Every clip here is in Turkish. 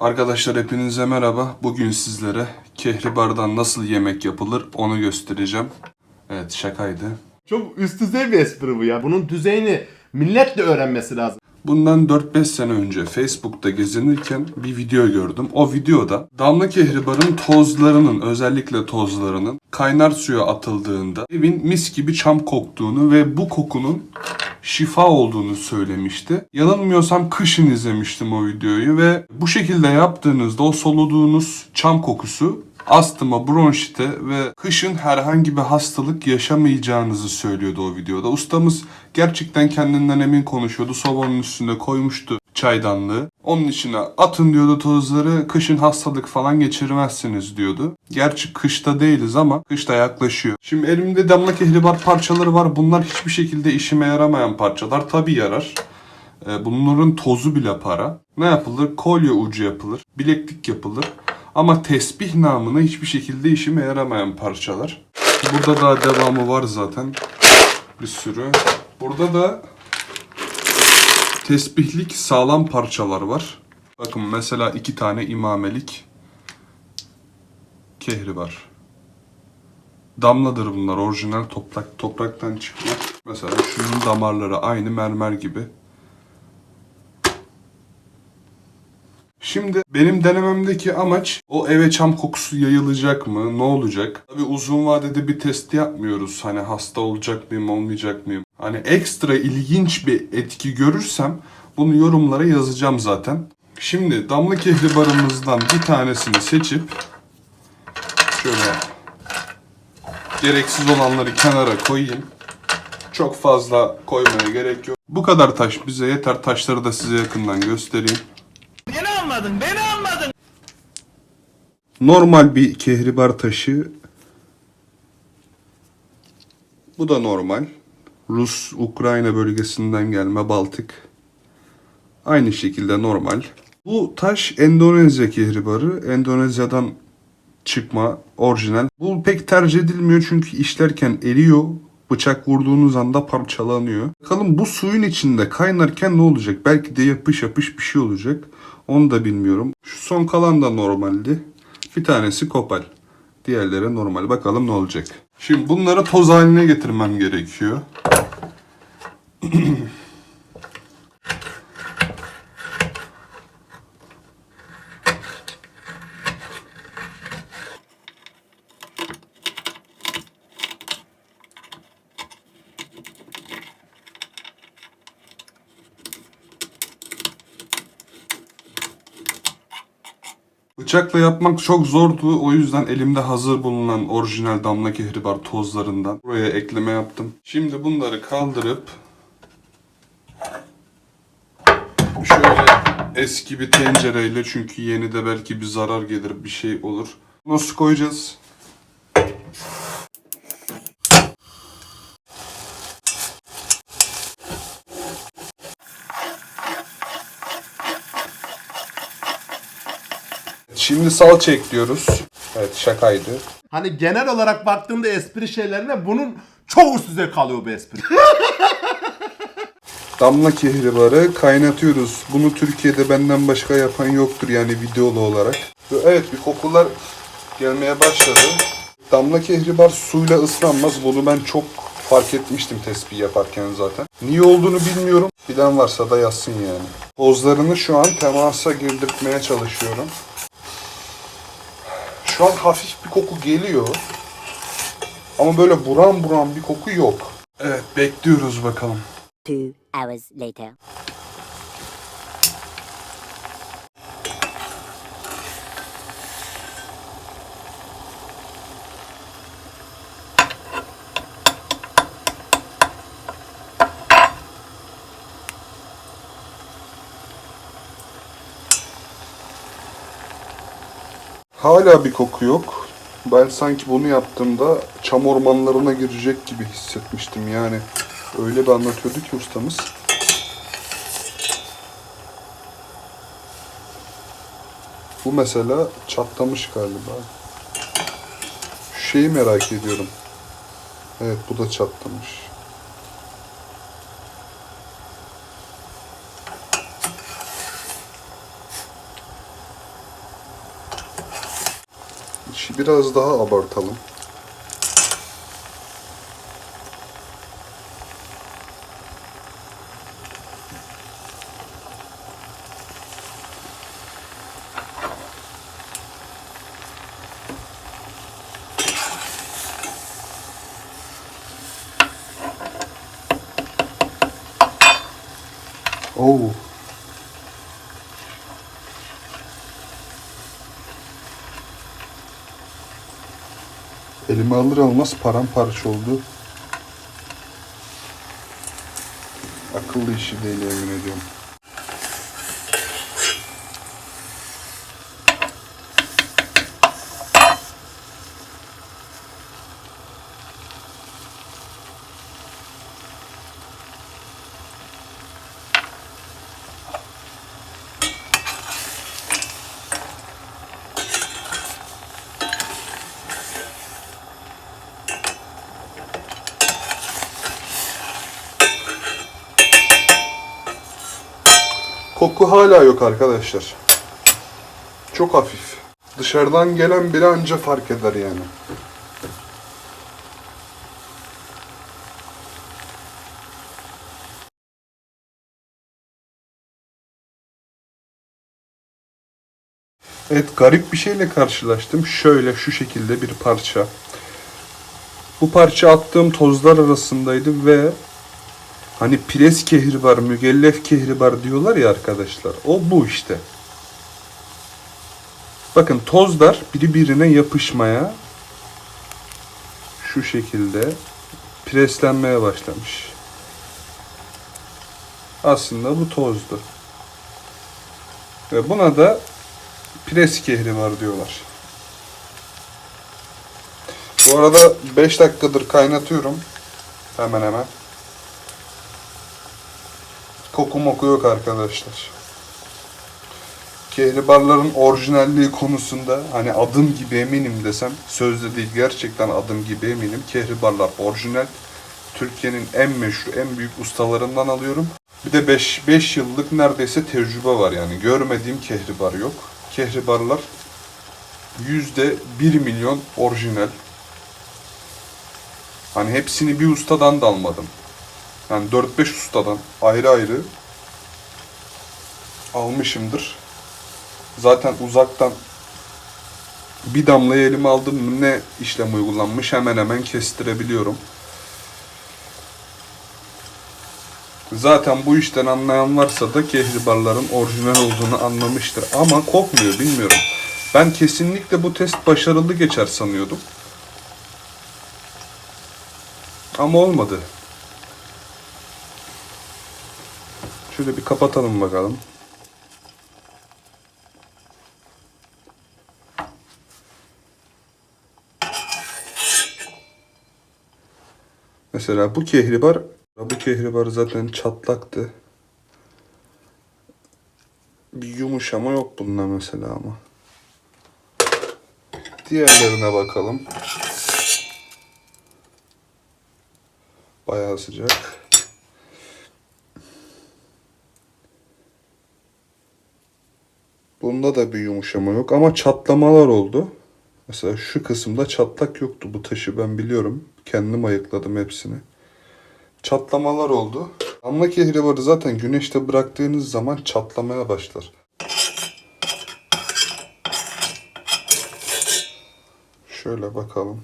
Arkadaşlar hepinize merhaba. Bugün sizlere kehribardan nasıl yemek yapılır onu göstereceğim. Evet şakaydı. Çok üst düzey bir espri bu ya. Bunun düzeyini millet de öğrenmesi lazım. Bundan 4-5 sene önce Facebook'ta gezinirken bir video gördüm. O videoda damla kehribarın tozlarının özellikle tozlarının kaynar suya atıldığında evin mis gibi çam koktuğunu ve bu kokunun şifa olduğunu söylemişti. Yanılmıyorsam kışın izlemiştim o videoyu ve bu şekilde yaptığınızda o soluduğunuz çam kokusu astıma, bronşite ve kışın herhangi bir hastalık yaşamayacağınızı söylüyordu o videoda. Ustamız gerçekten kendinden emin konuşuyordu. Sobanın üstüne koymuştu çaydanlığı. Onun içine atın diyordu tozları. Kışın hastalık falan geçirmezsiniz diyordu. Gerçi kışta değiliz ama kışta yaklaşıyor. Şimdi elimde damla kehribar parçaları var. Bunlar hiçbir şekilde işime yaramayan parçalar. Tabi yarar. E, Bunların tozu bile para. Ne yapılır? Kolye ucu yapılır. Bileklik yapılır. Ama tesbih namına hiçbir şekilde işime yaramayan parçalar. Burada daha devamı var zaten. Bir sürü. Burada da tesbihlik sağlam parçalar var. Bakın mesela iki tane imamelik kehri var. Damladır bunlar orijinal toprak topraktan çıkma. Mesela şunun damarları aynı mermer gibi. Şimdi benim denememdeki amaç o eve çam kokusu yayılacak mı? Ne olacak? Tabii uzun vadede bir test yapmıyoruz. Hani hasta olacak mıyım, olmayacak mıyım? Hani ekstra ilginç bir etki görürsem bunu yorumlara yazacağım zaten. Şimdi damla kehribarımızdan bir tanesini seçip şöyle gereksiz olanları kenara koyayım. Çok fazla koymaya gerek yok. Bu kadar taş bize yeter. Taşları da size yakından göstereyim. Beni anladın, beni anladın. Normal bir kehribar taşı. Bu da normal. Rus, Ukrayna bölgesinden gelme Baltık. Aynı şekilde normal. Bu taş Endonezya kehribarı. Endonezya'dan çıkma, orijinal. Bu pek tercih edilmiyor çünkü işlerken eriyor. Bıçak vurduğunuz anda parçalanıyor. Bakalım bu suyun içinde kaynarken ne olacak? Belki de yapış yapış bir şey olacak. Onu da bilmiyorum. Şu son kalan da normaldi. Bir tanesi kopal. Diğerleri normal. Bakalım ne olacak. Şimdi bunları toz haline getirmem gerekiyor. Bıçakla yapmak çok zordu. O yüzden elimde hazır bulunan orijinal damla kehribar tozlarından buraya ekleme yaptım. Şimdi bunları kaldırıp şöyle eski bir tencereyle çünkü yeni de belki bir zarar gelir bir şey olur. Nasıl koyacağız? Şimdi salça ekliyoruz. Evet şakaydı. Hani genel olarak baktığımda espri şeylerine bunun üst düzey kalıyor bu espri. Damla kehribarı kaynatıyoruz. Bunu Türkiye'de benden başka yapan yoktur yani videolu olarak. Evet bir kokular gelmeye başladı. Damla kehribar suyla ıslanmaz. Bunu ben çok fark etmiştim tespih yaparken zaten. Niye olduğunu bilmiyorum. Bilen varsa da yazsın yani. Tozlarını şu an temasa girdirtmeye çalışıyorum. Şu an hafif bir koku geliyor. Ama böyle buram buram bir koku yok. Evet bekliyoruz bakalım. Two hours later. Hala bir koku yok. Ben sanki bunu yaptığımda çam ormanlarına girecek gibi hissetmiştim yani. Öyle bir anlatıyordu ki ustamız. Bu mesela çatlamış galiba. Şu şeyi merak ediyorum. Evet bu da çatlamış. İşi biraz daha abartalım. Oo. Elime alır almaz paramparça oldu. Akıllı işi değil yemin ediyorum. Koku hala yok arkadaşlar. Çok hafif. Dışarıdan gelen biri anca fark eder yani. Evet garip bir şeyle karşılaştım. Şöyle şu şekilde bir parça. Bu parça attığım tozlar arasındaydı ve Hani pres kehribar, mügellef kehribar diyorlar ya arkadaşlar. O bu işte. Bakın tozlar birbirine yapışmaya şu şekilde preslenmeye başlamış. Aslında bu tozdu. Ve buna da pres kehribar diyorlar. Bu arada 5 dakikadır kaynatıyorum. Hemen hemen. Koku moku yok arkadaşlar. Kehribarların orijinalliği konusunda hani adım gibi eminim desem sözde değil gerçekten adım gibi eminim. Kehribarlar orijinal. Türkiye'nin en meşhur, en büyük ustalarından alıyorum. Bir de 5 5 yıllık neredeyse tecrübe var yani. Görmediğim kehribar yok. Kehribarlar yüzde 1 milyon orijinal. Hani hepsini bir ustadan da almadım. Yani 4-5 ustadan ayrı ayrı almışımdır. Zaten uzaktan bir damlayı elime aldım ne işlem uygulanmış hemen hemen kestirebiliyorum. Zaten bu işten anlayan varsa da kehribarların orijinal olduğunu anlamıştır. Ama kokmuyor bilmiyorum. Ben kesinlikle bu test başarılı geçer sanıyordum. Ama olmadı. Şöyle bir kapatalım bakalım. Mesela bu kehribar, bu kehribar zaten çatlaktı. Bir yumuşama yok bunda mesela ama. Diğerlerine bakalım. Bayağı sıcak. Bunda da bir yumuşama yok ama çatlamalar oldu. Mesela şu kısımda çatlak yoktu. Bu taşı ben biliyorum. Kendim ayıkladım hepsini. Çatlamalar oldu. Damla kehribarı zaten güneşte bıraktığınız zaman çatlamaya başlar. Şöyle bakalım.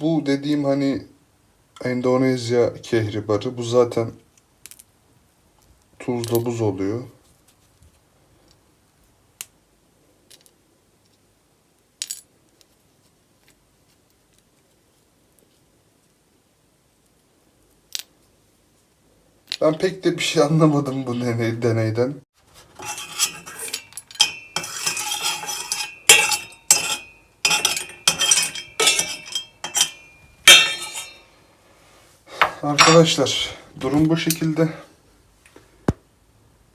Bu dediğim hani Endonezya kehribarı. Bu zaten tuzla buz oluyor. Ben pek de bir şey anlamadım bu deney, deneyden. Arkadaşlar durum bu şekilde.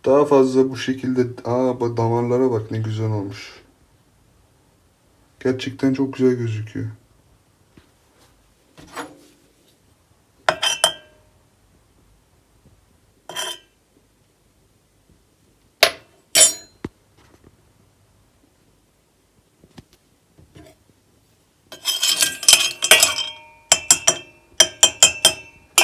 Daha fazla bu şekilde aa bak damarlara bak ne güzel olmuş. Gerçekten çok güzel gözüküyor.